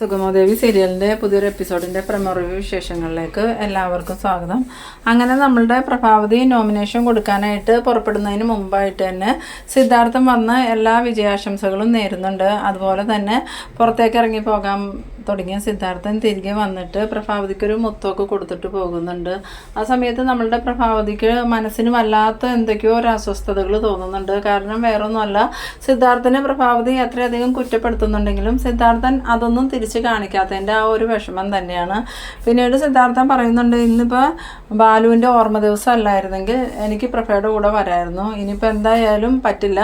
സുഗമോദേവി സീരിയലിന്റെ പുതിയൊരു എപ്പിസോഡിന്റെ promo review വിശേഷങ്ങളിലേക്ക് എല്ലാവർക്കും സ്വാഗതം. അങ്ങനെ നമ്മളുടെ പ്രഭാവതി നോമിനേഷൻ കൊടുക്കാനായിട്ട് പുറപ്പെടുന്നതിന് മുമ്പായിട്ട് തന്നെ സിദ്ധാർത്ഥം വന്ന് എല്ലാ വിജയാശംസകളും നേരുന്നുണ്ട്. അതുപോലെ തന്നെ പുറത്തേക്ക് ഇറങ്ങി പോകാൻ തുടങ്ങിയ സിദ്ധാർത്ഥൻ തിരികെ വന്നിട്ട് പ്രഭാവതിക്കൊരു മുത്തൊക്കെ കൊടുത്തിട്ട് പോകുന്നുണ്ട്. ആ സമയത്ത് നമ്മളുടെ പ്രഭാവതിക്ക് മനസ്സിന് വല്ലാത്ത എന്തൊക്കെയോ ഒരു അസ്വസ്ഥതകൾ തോന്നുന്നുണ്ട്. കാരണം വേറൊന്നുമല്ല സിദ്ധാർത്ഥനെ പ്രഭാവതി അത്രയധികം കുറ്റപ്പെടുത്തുന്നുണ്ടെങ്കിലും സിദ്ധാർത്ഥൻ അതൊന്നും തിരിച്ച് കാണിക്കാത്തതിന്റെ ആ ഒരു വിഷമം തന്നെയാണ്. പിന്നീട് സിദ്ധാർത്ഥൻ പറയുന്നുണ്ട് ഇന്നിപ്പോൾ ബാലുവിന്റെ ഓർമ്മ ദിവസം അല്ലായിരുന്നെങ്കിൽ എനിക്ക് പ്രഭയുടെ കൂടെ വരായിരുന്നു. ഇനിയിപ്പോൾ എന്തായാലും പറ്റില്ല.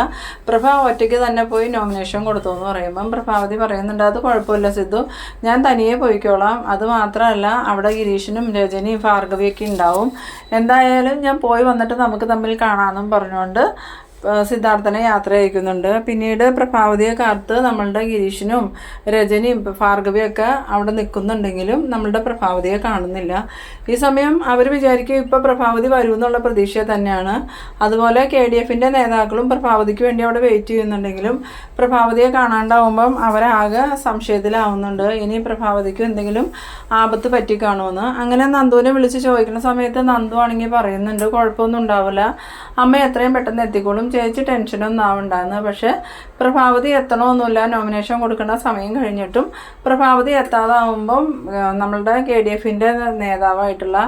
പ്രഭ ഒറ്റയ്ക്ക് തന്നെ പോയി നോമിനേഷൻ കൊടുത്തു എന്ന് പറയുമ്പം പ്രഭാവതി പറയുന്നുണ്ട് അത് കുഴപ്പമില്ല സിദ്ധു. ഞാൻ തനിയെ പോയിക്കോളാം. അത് മാത്രമല്ല അവിടെ ഗിരീഷിനും രജനിയും ഭാർഗവിയൊക്കെ ഉണ്ടാവും. എന്തായാലും ഞാൻ പോയി വന്നിട്ട് നമുക്ക് തമ്മിൽ കാണാമെന്നും പറഞ്ഞുകൊണ്ട് സിദ്ധാർത്ഥനെ യാത്ര അയക്കുന്നുണ്ട്. പിന്നീട് പ്രഭാവതിയെ കാത്ത് നമ്മളുടെ ഗിരീഷിനും രജനിയും ഭാർഗവിയൊക്കെ അവിടെ നിൽക്കുന്നുണ്ടെങ്കിലും നമ്മളുടെ പ്രഭാവതിയെ കാണുന്നില്ല. ഈ സമയം അവർ വിചാരിക്കും ഇപ്പോൾ പ്രഭാവതി വരും എന്നുള്ള പ്രതീക്ഷ തന്നെയാണ്. അതുപോലെ കെ ഡി എഫിന്റെ നേതാക്കളും പ്രഭാവതിക്ക് വേണ്ടി അവിടെ വെയിറ്റ് ചെയ്യുന്നുണ്ടെങ്കിലും പ്രഭാവതിയെ കാണാണ്ടാവുമ്പം അവരാകെ സംശയത്തിലാവുന്നുണ്ട്. ഇനി പ്രഭാവതിക്ക് എന്തെങ്കിലും ആപത്ത് പറ്റി കാണുമെന്ന്. അങ്ങനെ നന്ദുവിനെ വിളിച്ച് ചോദിക്കുന്ന സമയത്ത് നന്ദു ആണെങ്കിൽ പറയുന്നുണ്ട് കുഴപ്പമൊന്നും ഉണ്ടാവില്ല. അമ്മ എത്രയും പെട്ടെന്ന് എത്തിക്കോളും. ചേച്ചി ടെൻഷനൊന്നും ആവണ്ടായിരുന്നു പക്ഷേ പ്രഭാവതി എത്തണമൊന്നുമില്ല നോമിനേഷൻ കൊടുക്കുന്ന സമയം കഴിഞ്ഞിട്ടും പ്രഭാവതി എത്താതാവുമ്പം നമ്മളുടെ കെ ഡി എഫിന്റെ നേതാവായിട്ടുള്ള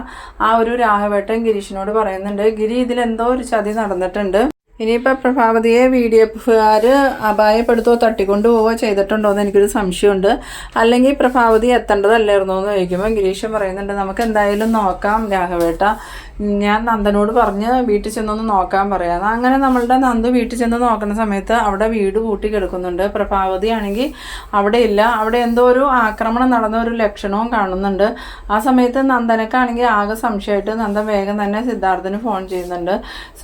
ആ ഒരു രാഘവേട്ടൻ ഗിരീഷിനോട് പറയുന്നുണ്ട് ഗിരി ഇതിലെന്തോ ഒരു ചതി നടന്നിട്ടുണ്ട്. ഇനിയിപ്പോൾ പ്രഭാവതിയെ വി ഡി എഫുകാർ അപായപ്പെടുത്തോ തട്ടിക്കൊണ്ടു പോവുകയോ ചെയ്തിട്ടുണ്ടോ എന്ന് എനിക്കൊരു സംശയമുണ്ട്. അല്ലെങ്കിൽ പ്രഭാവതി എത്തേണ്ടതല്ലായിരുന്നോ എന്ന് ചോദിക്കുമ്പോൾ ഗിരീഷ് പറയുന്നുണ്ട് നമുക്ക് എന്തായാലും നോക്കാം രാഘവേട്ട. ഞാൻ നന്ദനോട് പറഞ്ഞ് വീട്ടിൽ ചെന്നൊന്ന് നോക്കാൻ പറയാം. അങ്ങനെ നമ്മളുടെ നന്ദു വീട്ടിൽ ചെന്ന് നോക്കുന്ന സമയത്ത് അവിടെ വീട് പൂട്ടി കിടക്കുന്നുണ്ട്. പ്രഭാവതി ആണെങ്കിൽ അവിടെ ഇല്ല. അവിടെ എന്തോ ഒരു ആക്രമണം നടന്ന ഒരു ലക്ഷണവും കാണുന്നുണ്ട്. ആ സമയത്ത് നന്ദനക്കാണെങ്കിൽ ആകെ സംശയമായിട്ട് നന്ദൻ വേഗം തന്നെ സിദ്ധാർത്ഥന് ഫോൺ ചെയ്യുന്നുണ്ട്.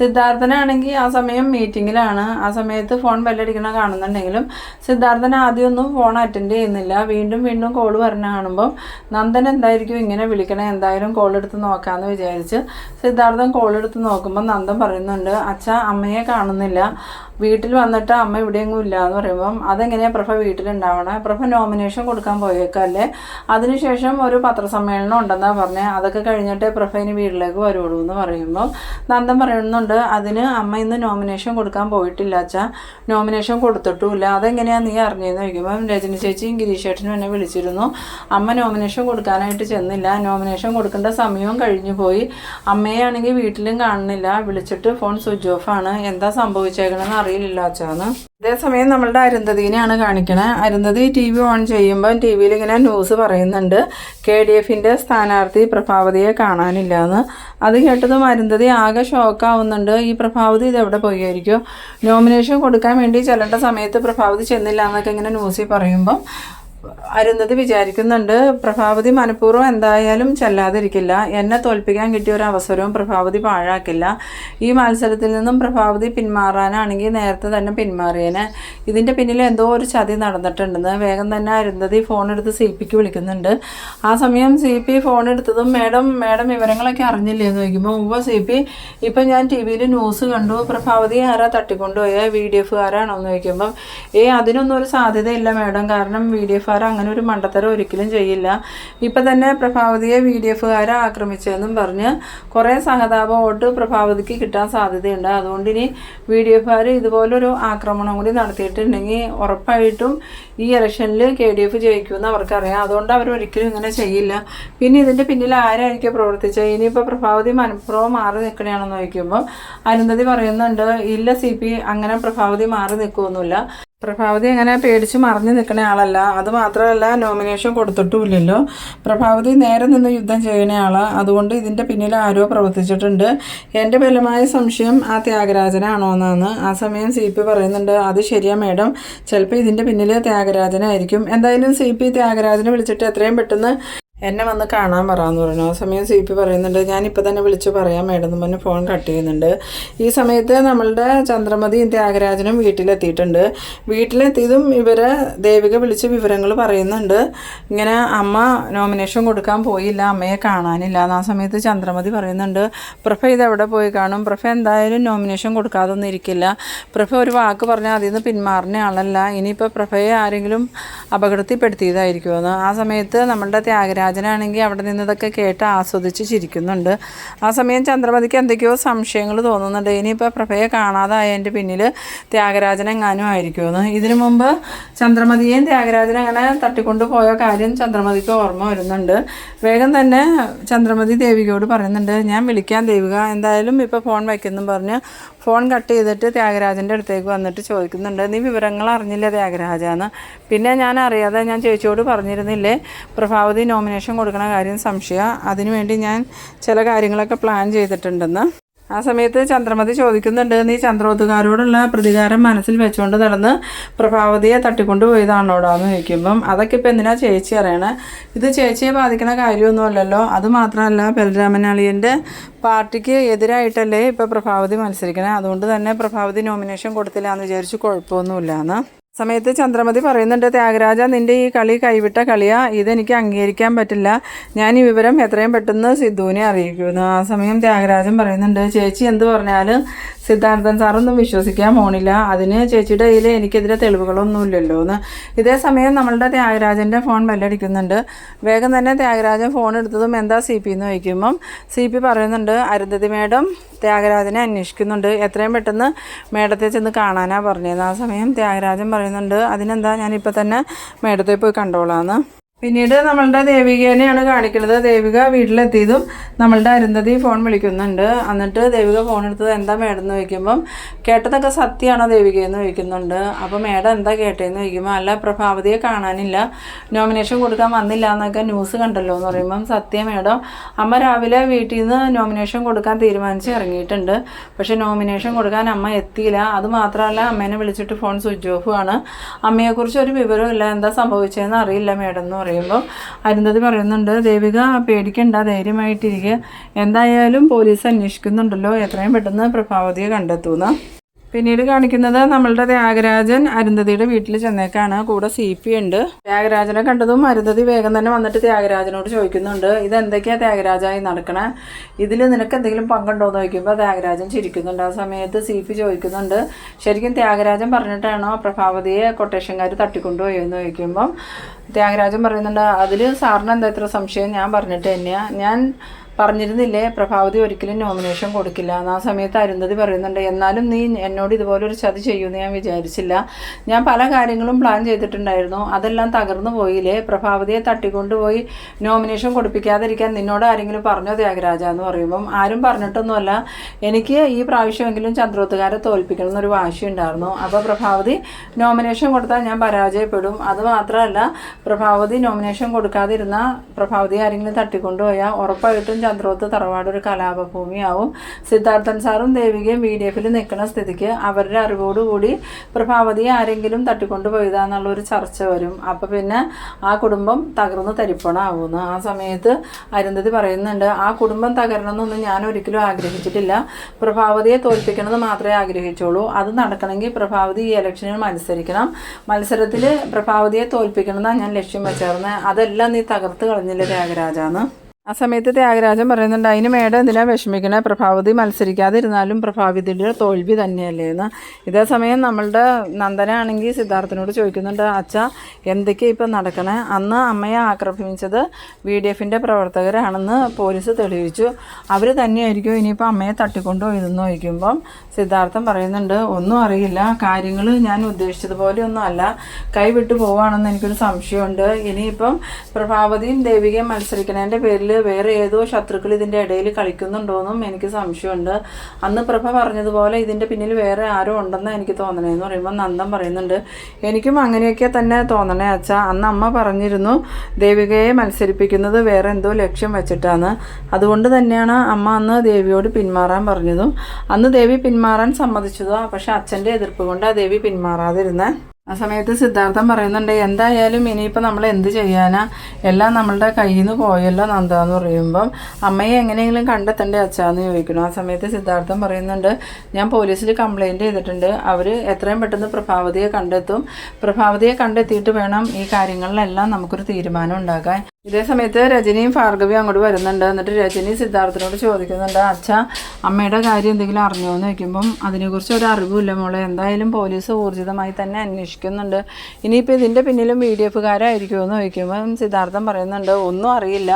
സിദ്ധാർത്ഥനാണെങ്കിൽ ആ സമയം മീറ്റിങ്ങിലാണ്. ആ സമയത്ത് ഫോൺ ബെല്ലടിക്കണ കാണുന്നുണ്ടെങ്കിലും സിദ്ധാർത്ഥൻ ആദ്യമൊന്നും ഫോൺ അറ്റൻഡ് ചെയ്യുന്നില്ല. വീണ്ടും വീണ്ടും കോൾ വരണ കാണുമ്പോൾ നന്ദൻ എന്തായിരിക്കും ഇങ്ങനെ വിളിക്കണേ? എന്തായാലും കോൾ എടുത്ത് നോക്കാമെന്ന് വിചാരിച്ച് സിദ്ധാർത്ഥൻ കോൾ എടുത്ത് നോക്കുമ്പോൾ നന്ദൻ പറയുന്നുണ്ട് അച്ഛ അമ്മയെ കാണുന്നില്ല. വീട്ടിൽ വന്നിട്ട് അമ്മ ഇവിടെയെങ്കിലും ഇല്ല എന്ന് പറയുമ്പം അതെങ്ങനെയാണ് പ്രഭ വീട്ടിലുണ്ടാവണേ? പ്രഭ നോമിനേഷൻ കൊടുക്കാൻ പോയേക്കല്ലേ? അതിനുശേഷം ഒരു പത്രസമ്മേളനം ഉണ്ടെന്നാണ് പറഞ്ഞത് അതൊക്കെ കഴിഞ്ഞിട്ടേ പ്രഭ ഇനി വീട്ടിലേക്ക് വരുള്ളൂ എന്ന് പറയുമ്പോൾ നന്ദൻ പറയുന്നുണ്ട് അതിന് അമ്മ ഇന്ന് നോമിനേഷൻ കൊടുക്കാൻ പോയിട്ടില്ല അച്ഛാ. നോമിനേഷൻ കൊടുത്തിട്ടുമില്ല. അതെങ്ങനെയാണ് നീ അറിഞ്ഞതെന്ന് ചോദിക്കുമ്പം രജനി ചേച്ചിയും ഗിരീഷ് എന്നെ വിളിച്ചിരുന്നു. അമ്മ നോമിനേഷൻ കൊടുക്കാനായിട്ട് ചെന്നില്ല. നോമിനേഷൻ കൊടുക്കേണ്ട സമയവും കഴിഞ്ഞു പോയി. അമ്മയെ ആണെങ്കിൽ വീട്ടിലും കാണുന്നില്ല. വിളിച്ചിട്ട് ഫോൺ സ്വിച്ച് ഓഫ് ആണ്. എന്താ സംഭവിച്ചേക്കണമെന്ന് അറിയില്ല അച്ഛാന്ന്. അതേസമയം നമ്മളുടെ അരുന്ധതിനെയാണ് കാണിക്കണേ. അരുന്ധതി ടി വി ഓൺ ചെയ്യുമ്പോൾ ടി വിയിൽ ഇങ്ങനെ ന്യൂസ് പറയുന്നുണ്ട്. കെ ഡി എഫിന്റെ സ്ഥാനാർത്ഥി പ്രഭാവതിയെ കാണാനില്ല എന്ന് അത് കേട്ടതും അരുന്ധതി ആകെ ഷോക്കാവുന്നുണ്ട് ഈ പ്രഭാവതി ഇത് എവിടെ പോയായിരിക്കും? നോമിനേഷൻ കൊടുക്കാൻ വേണ്ടി ചെല്ലേണ്ട സമയത്ത് പ്രഭാവതി ചെന്നില്ല എന്നൊക്കെ ഇങ്ങനെ ന്യൂസിൽ പറയുമ്പം. അരുന്ധതി വിചാരിക്കുന്നുണ്ട്. പ്രഭാവതി മനഃപൂർവം എന്തായാലും ചെല്ലാതിരിക്കില്ല. എന്നെ തോൽപ്പിക്കാൻ കിട്ടിയ ഒരു അവസരവും പ്രഭാവതി പാഴാക്കില്ല. ഈ മത്സരത്തിൽ നിന്നും പ്രഭാവതി പിന്മാറാനാണെങ്കിൽ നേരത്തെ തന്നെ പിന്മാറിയേനെ. ഇതിന്റെ പിന്നിൽ എന്തോ ഒരു ചതി നടന്നിട്ടുണ്ടെന്ന് വേഗം തന്നെ അരുന്ധതി ഫോൺ എടുത്ത് സി പിക്ക് വിളിക്കുന്നുണ്ട്. ആ സമയം സി പി ഫോൺ എടുത്തതും മേഡം മേഡം വിവരങ്ങളൊക്കെ അറിഞ്ഞില്ലേ എന്ന് ചോദിക്കുമ്പോൾ ഉവ സി പി ഇപ്പം ഞാൻ ടി വിയിൽ ന്യൂസ് കണ്ടു. പ്രഭാവതി ആരാ തട്ടിക്കൊണ്ടുപോയ? വി ഡി ആരാണോ എന്ന് ചോദിക്കുമ്പം ഏ അതിനൊന്നും ഒരു സാധ്യതയില്ല മേഡം. കാരണം വി ഡി എഫ് ആർ അങ്ങനെ ഒരു മണ്ടത്തരം ഒരിക്കലും ചെയ്യില്ല. ഇപ്പം തന്നെ പ്രഭാവതിയെ വി ഡി എഫുകാരെ ആക്രമിച്ചതെന്നും പറഞ്ഞ് കുറേ സഹതാപ വോട്ട് പ്രഭാവതിക്ക് കിട്ടാൻ സാധ്യതയുണ്ട്. അതുകൊണ്ട് ഇനി വി ഡി എഫുകാർ ഇതുപോലൊരു ആക്രമണം കൂടി നടത്തിയിട്ടുണ്ടെങ്കിൽ ഉറപ്പായിട്ടും ഈ ഇലക്ഷനിൽ കെ ഡി എഫ് ജയിക്കുമെന്ന് അവർക്കറിയാം. അതുകൊണ്ട് അവർ ഒരിക്കലും ഇങ്ങനെ ചെയ്യില്ല. പിന്നെ ഇതിന്റെ പിന്നിൽ ആരായിരിക്കും പ്രവർത്തിച്ചത് ഇനിയിപ്പോൾ പ്രഭാവതി മനഃപൂർവം മാറി നിൽക്കണമെന്ന് ചോദിക്കുമ്പോൾ അരുന്ധതി പറയുന്നുണ്ട് ഇല്ല സി പി അങ്ങനെ പ്രഭാവതി മാറി നിൽക്കുമൊന്നുമില്ല പ്രഭാവതി അങ്ങനെ പേടിച്ച് മറിഞ്ഞു നിൽക്കുന്ന ആളല്ല. അത് മാത്രമല്ല നോമിനേഷൻ കൊടുത്തിട്ടുമില്ലല്ലോ. പ്രഭാവതി നേരെ നിന്ന് യുദ്ധം ചെയ്യുന്ന ആളാണ് അതുകൊണ്ട് ഇതിന്റെ പിന്നിൽ ആരോ പ്രവർത്തിച്ചിട്ടുണ്ട്. എന്റെ ബലമായ സംശയം ആ ത്യാഗരാജനാണോ എന്നാണ് ആ സമയം സി പി പറയുന്നുണ്ട് അത് ശരിയാ മേഡം. ചിലപ്പോൾ ഇതിന്റെ പിന്നിൽ ത്യാഗരാജനായിരിക്കും. എന്തായാലും സി പി ത്യാഗരാജനെ വിളിച്ചിട്ട് എത്രയും പെട്ടെന്ന് എന്നെ വന്ന് കാണാൻ പറയാമെന്ന് പറഞ്ഞു. ആ സമയം സി പി പറയുന്നുണ്ട് ഞാനിപ്പോൾ തന്നെ വിളിച്ച് പറയാം മേഡം എന്ന് പറഞ്ഞ് ഫോൺ കട്ട് ചെയ്യുന്നുണ്ട്. ഈ സമയത്ത് നമ്മളുടെ ചന്ദ്രമതിയും ത്യാഗരാജനും വീട്ടിലെത്തിയിട്ടുണ്ട്. വീട്ടിലെത്തിയതും ഇവരെ ദേവിക വിളിച്ച് വിവരങ്ങൾ പറയുന്നുണ്ട്. ഇങ്ങനെ അമ്മ നോമിനേഷൻ കൊടുക്കാൻ പോയില്ല അമ്മയെ കാണാനില്ല ആ സമയത്ത് ചന്ദ്രമതി പറയുന്നുണ്ട്. പ്രഭ ഇതെവിടെ പോയി കാണും? പ്രഭ എന്തായാലും നോമിനേഷൻ കൊടുക്കാതൊന്നും ഇരിക്കില്ല. പ്രഭ ഒരു വാക്ക് പറഞ്ഞാൽ അതിൽ നിന്ന് പിന്മാറുന്ന ആളല്ല. ഇനിയിപ്പോൾ പ്രഭയെ ആരെങ്കിലും അപകടത്തിൽപ്പെടുത്തിയതായിരിക്കുമെന്ന്. ആ സമയത്ത് നമ്മളുടെ ത്യാഗരാജനാണെങ്കിൽ അവിടെ നിന്നതൊക്കെ കേട്ട് ആസ്വദിച്ച് ചിരിക്കുന്നുണ്ട്. ആ സമയം ചന്ദ്രമതിക്ക് എന്തൊക്കെയോ സംശയങ്ങൾ തോന്നുന്നുണ്ട്. ഇനിയിപ്പോൾ പ്രഭയെ കാണാതായതിന്റെ പിന്നിൽ ത്യാഗരാജനെങ്ങാനും ആയിരിക്കുമെന്ന്. ഇതിനു മുമ്പ് ചന്ദ്രമതിയെയും ത്യാഗരാജനെ അങ്ങനെ തട്ടിക്കൊണ്ട് പോയ കാര്യം ചന്ദ്രമതിക്ക് ഓർമ്മ വരുന്നുണ്ട്. വേഗം തന്നെ ചന്ദ്രമതി ദേവികയോട് പറയുന്നുണ്ട് ഞാൻ വിളിക്കാൻ ദേവിക. എന്തായാലും ഇപ്പോൾ ഫോൺ വയ്ക്കുന്നു പറഞ്ഞ് ഫോൺ കട്ട് ചെയ്തിട്ട് ത്യാഗരാജന്റെ അടുത്തേക്ക് വന്നിട്ട് ചോദിക്കുന്നുണ്ട് നീ വിവരങ്ങൾ അറിഞ്ഞില്ല ത്യാഗരാജാന്ന്? പിന്നെ ഞാൻ അറിയാതെ ഞാൻ ചേച്ചിയോട് പറഞ്ഞിരുന്നില്ലേ പ്രഭാവതി നോമിനേഷൻ കൊടുക്കണ കാര്യം സംശയം അതിനുവേണ്ടി ഞാൻ ചില കാര്യങ്ങളൊക്കെ പ്ലാൻ ചെയ്തിട്ടുണ്ടെന്ന്. ആ സമയത്ത് ചന്ദ്രമതി ചോദിക്കുന്നുണ്ട് നീ ചന്ദ്രോത്തുകാരോടുള്ള പ്രതികാരം മനസ്സിൽ വെച്ചുകൊണ്ട് നടന്ന് പ്രഭാവതിയെ തട്ടിക്കൊണ്ട് പോയതാണോടാന്ന് ചോദിക്കുമ്പം അതൊക്കെ ഇപ്പം എന്തിനാ ചേച്ചി അറിയണേ ഇത് ചേച്ചിയെ ബാധിക്കുന്ന കാര്യമൊന്നുമല്ലല്ലോ. അത് മാത്രമല്ല ബലരാമനാളിയന്റെ പാർട്ടിക്ക് എതിരായിട്ടല്ലേ ഇപ്പോൾ പ്രഭാവതി മത്സരിക്കണേ? അതുകൊണ്ട് തന്നെ പ്രഭാവതി നോമിനേഷൻ കൊടുത്തില്ല എന്ന് വിചാരിച്ച് കുഴപ്പമൊന്നുമില്ലാന്ന്. സമയത്ത് ചന്ദ്രമതി പറയുന്നുണ്ട് ത്യാഗരാജ നിന്റെ ഈ കളി കൈവിട്ട കളിയാ. ഇതെനിക്ക് അംഗീകരിക്കാൻ പറ്റില്ല. ഞാൻ ഈ വിവരം എത്രയും പെട്ടെന്ന് സിദ്ധുവിനെ അറിയിക്കുന്നു ആ സമയം ത്യാഗരാജൻ പറയുന്നുണ്ട് ചേച്ചി എന്ത് പറഞ്ഞാലും സിദ്ധാർത്ഥൻ സാറൊന്നും വിശ്വസിക്കാൻ പോണില്ല. അതിന് ചേച്ചിയുടെ കയ്യിൽ എനിക്കെതിരെ തെളിവുകളൊന്നുമില്ലല്ലോ എന്ന്. ഇതേ സമയം നമ്മളുടെ ത്യാഗരാജന്റെ ഫോൺ ബെല്ലടിക്കുന്നുണ്ട്. വേഗം തന്നെ ത്യാഗരാജൻ ഫോൺ എടുത്തതും എന്താ സി പി എന്ന് ചോദിക്കുമ്പം സി പി പറയുന്നുണ്ട് അരുന്ധതി മേഡം ത്യാഗരാജനെ അന്വേഷിക്കുന്നുണ്ട്. എത്രയും പെട്ടെന്ന് മേഡത്തെ ചെന്ന് കാണാനാണ് പറഞ്ഞത്. ആ സമയം ത്യാഗരാജൻ പറയുന്നുണ്ട്. അതിനെന്താ ഞാനിപ്പോൾ തന്നെ മേഡത്തെ പോയി കണ്ടോളാന്ന്. പിന്നീട് നമ്മളുടെ ദേവികേനെയാണ് കാണിക്കുന്നത്. ദേവിക വീട്ടിലെത്തിയതും നമ്മളുടെ അരുന്ധതി ഫോൺ വിളിക്കുന്നുണ്ട്. എന്നിട്ട് ദേവിക ഫോൺ എടുത്തത് എന്താ മേഡം എന്ന് ചോദിക്കുമ്പം കേട്ടതൊക്കെ സത്യമാണോ ദേവികയെന്ന് ചോദിക്കുന്നുണ്ട്. അപ്പോൾ മേഡം എന്താ കേട്ടതെന്ന് ചോദിക്കുമ്പോൾ അല്ല പ്രഭാവതിയെ കാണാനില്ല. നോമിനേഷൻ കൊടുക്കാൻ വന്നില്ല എന്നൊക്കെ ന്യൂസ് കണ്ടല്ലോ എന്ന് പറയുമ്പം സത്യം മേഡം അമ്മ രാവിലെ വീട്ടിൽ നിന്ന് നോമിനേഷൻ കൊടുക്കാൻ തീരുമാനിച്ച് ഇറങ്ങിയിട്ടുണ്ട്. പക്ഷേ നോമിനേഷൻ കൊടുക്കാൻ അമ്മ എത്തിയില്ല. അത് മാത്രമല്ല അമ്മേനെ വിളിച്ചിട്ട് ഫോൺ സ്വിച്ച് ഓഫ് ആണ്. അമ്മയെക്കുറിച്ച് ഒരു വിവരമില്ല എന്താ സംഭവിച്ചതെന്ന് അറിയില്ല മേഡം എന്ന് പറയുമ്പോൾ അരുന്ധതി പറയുന്നുണ്ട് ദേവിക പേടിക്കണ്ട ധൈര്യമായിട്ടിരിക്കുക എന്തായാലും പോലീസ് അന്വേഷിക്കുന്നുണ്ടല്ലോ. എത്രയും പെട്ടെന്ന് പ്രഭാവതിയെ കണ്ടെത്തുന്നു. പിന്നീട് കാണിക്കുന്നത് നമ്മളുടെ ത്യാഗരാജൻ അരുന്ധതിയുടെ വീട്ടിൽ ചെന്നേക്കാണ്. കൂടെ സി പി ഉണ്ട്. ത്യാഗരാജനെ കണ്ടതും അരുന്ധതി വേഗം തന്നെ വന്നിട്ട് ത്യാഗരാജനോട് ചോദിക്കുന്നുണ്ട് ഇതെന്തൊക്കെയാ ത്യാഗരാജായി നടക്കണേ? ഇതിൽ നിനക്ക് എന്തെങ്കിലും പങ്കുണ്ടോ? എന്ന് ചോദിക്കുമ്പോൾ ത്യാഗരാജൻ ചിരിക്കുന്നുണ്ട്. ആ സമയത്ത് സി പി ചോദിക്കുന്നുണ്ട് ശരിക്കും ത്യാഗരാജൻ പറഞ്ഞിട്ടാണോ പ്രഭാവതിയെ കൊട്ടേഷൻകാർ തട്ടിക്കൊണ്ടുപോയോ? എന്ന് ചോദിക്കുമ്പം ത്യാഗരാജൻ പറയുന്നുണ്ട് അതിൽ സാറിന് എന്താ ഇത്ര സംശയം? ഞാൻ പറഞ്ഞിട്ട് തന്നെയാണ് ഞാൻ പറഞ്ഞിരുന്നില്ലേ പ്രഭാവതി ഒരിക്കലും നോമിനേഷൻ കൊടുക്കില്ല. എന്ന് ആ സമയത്ത് അരുന്ധതി പറയുന്നുണ്ട് എന്നാലും നീ എന്നോട് ഇതുപോലൊരു ചതി ചെയ്യുമെന്ന് ഞാൻ വിചാരിച്ചില്ല. ഞാൻ പല കാര്യങ്ങളും പ്ലാൻ ചെയ്തിട്ടുണ്ടായിരുന്നു. അതെല്ലാം തകർന്നു പോയില്ലേ? പ്രഭാവതിയെ തട്ടിക്കൊണ്ടുപോയി നോമിനേഷൻ കൊടുപ്പിക്കാതിരിക്കാൻ നിന്നോട് ആരെങ്കിലും പറഞ്ഞോ ത്യാഗരാജ? എന്ന് പറയുമ്പം ആരും പറഞ്ഞിട്ടൊന്നുമല്ല. എനിക്ക് ഈ പ്രാവശ്യമെങ്കിലും ചന്ദ്രോത്തുകാരെ തോൽപ്പിക്കണം എന്നൊരു വാശിയുണ്ടായിരുന്നു. അപ്പോൾ പ്രഭാവതി നോമിനേഷൻ കൊടുത്താൽ ഞാൻ പരാജയപ്പെടും. അത് മാത്രമല്ല പ്രഭാവതി നോമിനേഷൻ കൊടുക്കാതിരുന്ന പ്രഭാവതി ആരെങ്കിലും തട്ടിക്കൊണ്ടുപോയാൽ ഉറപ്പായിട്ടും ചന്ദ്രോത്ത് തറവാട് ഒരു കലാപഭൂമിയാവും. സിദ്ധാർത്ഥൻ സാറും ദേവികയും വി ഡി എഫിൽ നിൽക്കുന്ന സ്ഥിതിക്ക് അവരുടെ അറിവോടുകൂടി പ്രഭാവതിയെ ആരെങ്കിലും തട്ടിക്കൊണ്ടുപോയതാന്നുള്ള ഒരു ചർച്ച വരും. അപ്പോൾ പിന്നെ ആ കുടുംബം തകർന്ന് തരിപ്പണമാവുന്നു ആ സമയത്ത് അരുന്ധതി പറയുന്നുണ്ട് ആ കുടുംബം തകരണമെന്നൊന്നും ഞാൻ ഒരിക്കലും ആഗ്രഹിച്ചിട്ടില്ല. പ്രഭാവതിയെ തോൽപ്പിക്കണമെന്ന് മാത്രമേ ആഗ്രഹിച്ചുള്ളൂ. അത് നടക്കണമെങ്കിൽ പ്രഭാവതി ഈ ഇലക്ഷനിൽ മത്സരിക്കണം. മത്സരത്തിൽ പ്രഭാവതിയെ തോൽപ്പിക്കണമെന്നാണ് ഞാൻ ലക്ഷ്യം വെച്ചേർന്നത് അതെല്ലാം നീ തകർത്ത് കളഞ്ഞില്ല ത്യാഗരാജാന്ന്? ആ സമയത്ത് ത്യാഗരാജൻ പറയുന്നുണ്ട് അതിന് മേഡം എന്തിനാ വിഷമിക്കണേ? പ്രഭാവതി മത്സരിക്കാതിരുന്നാലും പ്രഭാവതിയുടെ തോൽവി തന്നെയല്ലേ എന്ന് ഇതേ സമയം നമ്മളുടെ നന്ദനാണെങ്കിൽ സിദ്ധാർത്ഥനോട് ചോദിക്കുന്നുണ്ട് അച്ഛ എന്തൊക്കെയാണ് ഇപ്പം നടക്കണേ? അന്ന് അമ്മയെ ആക്രമിച്ചത് വി ഡി എഫിന്റെ പ്രവർത്തകരാണെന്ന് പോലീസ് തെളിയിച്ചു. അവർ തന്നെയായിരിക്കും ഇനിയിപ്പോൾ അമ്മയെ തട്ടിക്കൊണ്ടുപോയതെന്ന് ചോദിക്കുമ്പം സിദ്ധാർത്ഥൻ പറയുന്നുണ്ട് ഒന്നും അറിയില്ല. കാര്യങ്ങൾ ഞാൻ ഉദ്ദേശിച്ചതുപോലെ ഒന്നും അല്ല. കൈവിട്ടു പോവാണെന്ന് എനിക്കൊരു സംശയമുണ്ട്. ഇനിയിപ്പം പ്രഭാവതിയും ദേവികയും മത്സരിക്കണതിന്റെ പേരിൽ വേറെ ഏതോ ശത്രുക്കൾ ഇതിന്റെ ഇടയിൽ കളിക്കുന്നുണ്ടോയെന്നും എനിക്ക് സംശയമുണ്ട്. അന്ന് പ്രഭ പറഞ്ഞതുപോലെ ഇതിന്റെ പിന്നിൽ വേറെ ആരോ ഉണ്ടെന്ന് എനിക്ക് തോന്നണേ എന്ന് പറയുമ്പോൾ നന്ദൻ പറയുന്നുണ്ട്. എനിക്കും അങ്ങനെയൊക്കെ തന്നെ തോന്നണേ അച്ഛ. അന്ന് അമ്മ പറഞ്ഞിരുന്നു ദേവികയെ മത്സരിപ്പിക്കുന്നത് വേറെ എന്തോ ലക്ഷ്യം വെച്ചിട്ടാണ് അതുകൊണ്ട് തന്നെയാണ് അമ്മ അന്ന് ദേവിയോട് പിന്മാറാൻ പറഞ്ഞതും. അന്ന് ദേവി പിന്മാറാൻ സമ്മതിച്ചതോ? പക്ഷെ അച്ഛന്റെ എതിർപ്പ് കൊണ്ട് ആ ദേവി പിന്മാറാതിരുന്ന. ആ സമയത്ത് സിദ്ധാർത്ഥൻ പറയുന്നുണ്ട് എന്തായാലും ഇനിയിപ്പോൾ നമ്മൾ എന്ത് ചെയ്യാനാ? എല്ലാം നമ്മളുടെ കയ്യിൽ നിന്ന് പോയല്ലോ നന്ദാന്ന് പറയുമ്പം. അമ്മയെ എങ്ങനെയെങ്കിലും കണ്ടെത്തണ്ടേ അച്ഛാന്ന് ചോദിക്കണം ആ സമയത്ത് സിദ്ധാർത്ഥൻ പറയുന്നുണ്ട് ഞാൻ പോലീസിൽ കംപ്ലൈന്റ് ചെയ്തിട്ടുണ്ട്. അവർ എത്രയും പെട്ടെന്ന് പ്രഭാവതിയെ കണ്ടെത്തും. പ്രഭാവതിയെ കണ്ടെത്തിയിട്ട് വേണം ഈ കാര്യങ്ങളിലെല്ലാം നമുക്കൊരു തീരുമാനം ഉണ്ടാക്കാൻ. ഇതേ സമയത്ത് രജനിയും ഭാർഗവിയും അങ്ങോട്ട് വരുന്നുണ്ട്. എന്നിട്ട് രജനി സിദ്ധാർത്ഥനോട് ചോദിക്കുന്നുണ്ട് അച്ഛ അമ്മയുടെ കാര്യം എന്തെങ്കിലും അറിഞ്ഞോ? എന്ന് ചോദിക്കുമ്പം അതിനെക്കുറിച്ച് ഒരു അറിവുമില്ല മോളെ. എന്തായാലും പോലീസ് ഊർജിതമായി തന്നെ അന്വേഷിക്കുന്നുണ്ട്. ഇനിയിപ്പോൾ ഇതിന്റെ പിന്നിലും ബി ഡി എഫുകാരായിരിക്കുമോ? എന്ന് ചോദിക്കുമ്പം സിദ്ധാർത്ഥൻ പറയുന്നുണ്ട് ഒന്നും അറിയില്ല.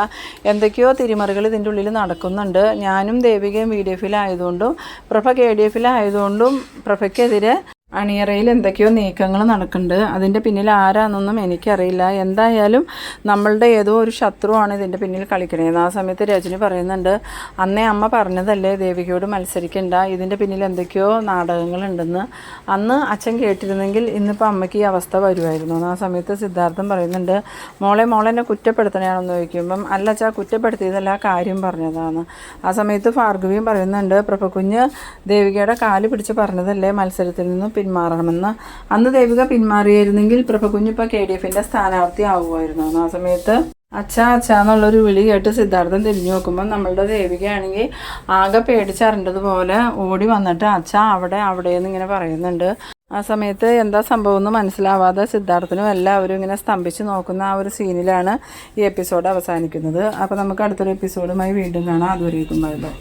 എന്തൊക്കെയോ തിരിമറികൾ ഇതിന്റെ ഉള്ളിൽ നടക്കുന്നുണ്ട്. ഞാനും ദേവികയും ബി ഡി എഫിലായതുകൊണ്ടും പ്രഭ കെ ഡി എഫിലായതുകൊണ്ടും പ്രഭയ്ക്കെതിരെ അണിയറയിൽ എന്തൊക്കെയോ നീക്കങ്ങൾ നടക്കുന്നുണ്ട്. അതിന്റെ പിന്നിൽ ആരാണെന്നൊന്നും എനിക്കറിയില്ല. എന്തായാലും നമ്മളുടെ ഏതോ ഒരു ശത്രുവാണ് ഇതിന്റെ പിന്നിൽ കളിക്കണേന്ന് ആ സമയത്ത് രജനി പറയുന്നുണ്ട് അന്നേ അമ്മ പറഞ്ഞതല്ലേ ദേവികയോട് മത്സരിക്കണ്ട? ഇതിന്റെ പിന്നിൽ എന്തൊക്കെയോ നാടകങ്ങളുണ്ടെന്ന്. അന്ന് അച്ഛൻ കേട്ടിരുന്നെങ്കിൽ ഇന്നിപ്പോൾ അമ്മയ്ക്ക് ഈ അവസ്ഥ വരുമായിരുന്നു ആ സമയത്ത് സിദ്ധാർത്ഥം പറയുന്നുണ്ട് മോളെ മോളെന്നെ കുറ്റപ്പെടുത്തണയാണെന്ന് ചോദിക്കുമ്പം അല്ല അച്ഛാ കുറ്റപ്പെടുത്തിയതല്ല കാര്യം പറഞ്ഞതാണ്. ആ സമയത്ത് ഭാർഗവിയും പറയുന്നുണ്ട് പ്രഭകുഞ്ഞ് ദേവികയുടെ കാൽ പിടിച്ച് പറഞ്ഞതല്ലേ മത്സരത്തിൽ നിന്ന് പിന്മാറണമെന്ന്. അന്ന് ദേവിക പിന്മാറിയായിരുന്നെങ്കിൽ പ്രഭകുഞ്ഞിപ്പോൾ കെ ഡി എഫിന്റെ സ്ഥാനാർത്ഥി ആവുമായിരുന്നു ആ സമയത്ത് അച്ഛാ അച്ഛാ എന്നുള്ളൊരു വിളി കേട്ട് സിദ്ധാർത്ഥൻ തിരിഞ്ഞു നോക്കുമ്പോൾ നമ്മളുടെ ദേവികയാണെങ്കിൽ ആകെ പേടിച്ചറിഞ്ഞതുപോലെ ഓടി വന്നിട്ട് അച്ഛാ അവിടെ അവിടെയെന്ന് ഇങ്ങനെ പറയുന്നുണ്ട്. ആ സമയത്ത് എന്താ സംഭവം എന്ന് മനസ്സിലാവാതെ സിദ്ധാർത്ഥനും എല്ലാവരും ഇങ്ങനെ സ്തംഭിച്ച് നോക്കുന്ന ആ ഒരു സീനിലാണ് ഈ എപ്പിസോഡ് അവസാനിക്കുന്നത്. അപ്പോൾ നമുക്ക് അടുത്തൊരു എപ്പിസോഡുമായി വീണ്ടും കാണാം. ബൈ.